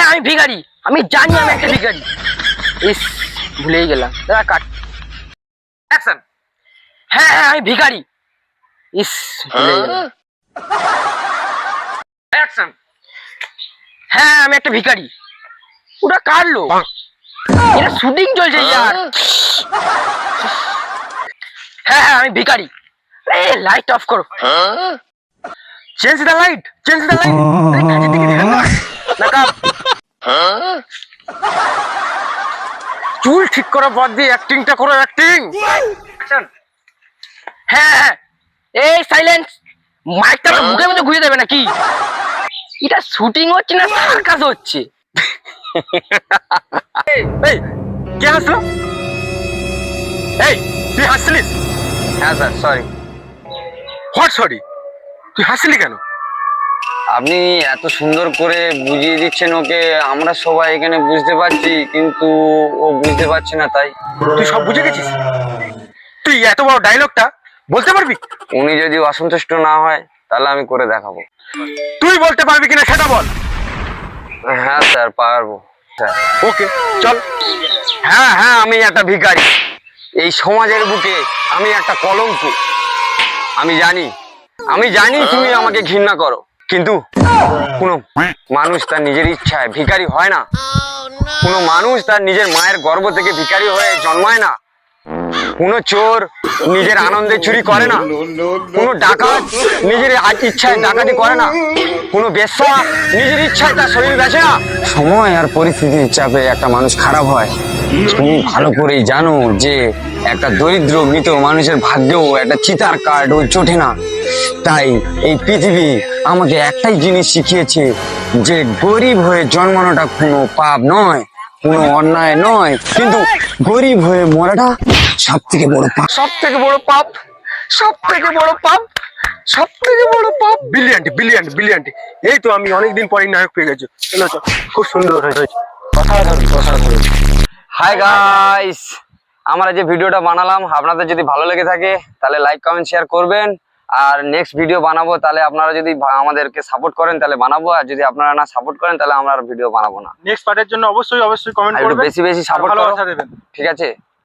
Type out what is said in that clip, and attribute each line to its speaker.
Speaker 1: হ্যাঁ আমি ভিখারি। আমি জানি আমি একটা ভিখারি। ইস ভুলেই গেলাম। দাদা কাট।
Speaker 2: অ্যাকশন
Speaker 1: হ্যাঁ হ্যাঁ আমি ভিখারি। ইস ভুলেই গেলাম।
Speaker 2: অ্যাকশন
Speaker 1: হ্যাঁ আমি একটা ভিখারি। ওটা কাটলো এটা শুটিং চলছে ইয়ার। হ্যাঁ হ্যাঁ আমি ভিখারি। আরে লাইট অফ করো। Change the light change the light কাজের চুল ঠিক করা বাদ দিয়ে অ্যাক্টিংটা করো অ্যাক্টিং হ্যাঁ হ্যাঁ। এই সাইলেন্স মাইকটা আমার মুখের মধ্যে ঘুরে দেবে নাকি? এটা শুটিং হচ্ছে না সার্কাস হচ্ছে?
Speaker 2: এই কে হাসলো? এই তুই হাসছিলিস?
Speaker 3: হ্যাঁ স্যার সরি
Speaker 2: হোয়াট সরি তুই হাসলি কেন?
Speaker 3: আপনি এত সুন্দর করে বুঝিয়ে দিচ্ছেন ওকে আমরা সবাই এখানে বুঝতে পারছি কিন্তু ও বুঝতে পারছে না তাই।
Speaker 2: তুই সব বুঝে গেছিস? তুই এত বড় ডায়লগটা বলতে পারবি?
Speaker 3: উনি যদি অসন্তুষ্ট না হয় তাহলে আমি করে দেখাবো।
Speaker 2: তুই বলতে পারবি কিনা সেটা বল।
Speaker 3: হ্যাঁ স্যার পারব স্যার।
Speaker 2: ওকে চল।
Speaker 3: হ্যাঁ হ্যাঁ আমি একটা ভিখারি। এই সমাজের বুকে আমি একটা কলঙ্ক। আমি জানি আমি জানি তুমি আমাকে ঘৃণা করো। কিন্তু কোনো মানুষ তার নিজের ইচ্ছায় ভিখারি হয় না। কোনো মানুষ তার নিজের মায়ের গর্ভ থেকে ভিখারি হয়ে জন্মায় না। কোনো চোর নিজের আনন্দে চুরি করে না। কোনো ডাকাত নিজের ইচ্ছায় ডাকাতি করে না। কোনো বেশ্যা নিজের ইচ্ছায় তার শরীর বেচে না। সময় আর পরিস্থিতির চাপে একটা মানুষ খারাপ হয়। তুমি ভালো করেই জানো যে একটা দরিদ্র মৃত মানুষের ভাগ্যেও একটা চিতার কার্ড ও চোটে না। তাই এই পৃথিবী আমাকে একটাই জিনিস শিখিয়েছে যে গরিব হয়ে জন্মানোটা কোনো পাপ নয় কোনো অন্যায় নয়। কিন্তু গরিব হয়ে মরাটা সব থেকে বড় পাপ।
Speaker 2: সব থেকে বড় পাপ? সব থেকে বড় পাপ? সব থেকে বড় পাপ? ব্রিলিয়ান্ট ব্রিলিয়ান্ট ব্রিলিয়ান্ট এই তো আমি অনেকদিন পরে নায়ক পেয়ে গেছি। খুব সুন্দর হয়েছে।
Speaker 3: হাই গাইস আমরা যে ভিডিওটা বানালাম আপনাদের যদি ভালো লেগে থাকে তাহলে লাইক কমেন্ট শেয়ার করবেন। আর নেক্সট ভিডিও বানাবো তাহলে আপনারা যদি আমাদেরকে সাপোর্ট করেন তাহলে বানাবো। আর যদি আপনারা না সাপোর্ট করেন তাহলে আমরা ভিডিও বানাবো না।
Speaker 2: নেক্সট পার্টের জন্য অবশ্যই অবশ্যই কমেন্ট করবেন।
Speaker 3: বেশি বেশি সাপোর্ট করো। ঠিক আছে?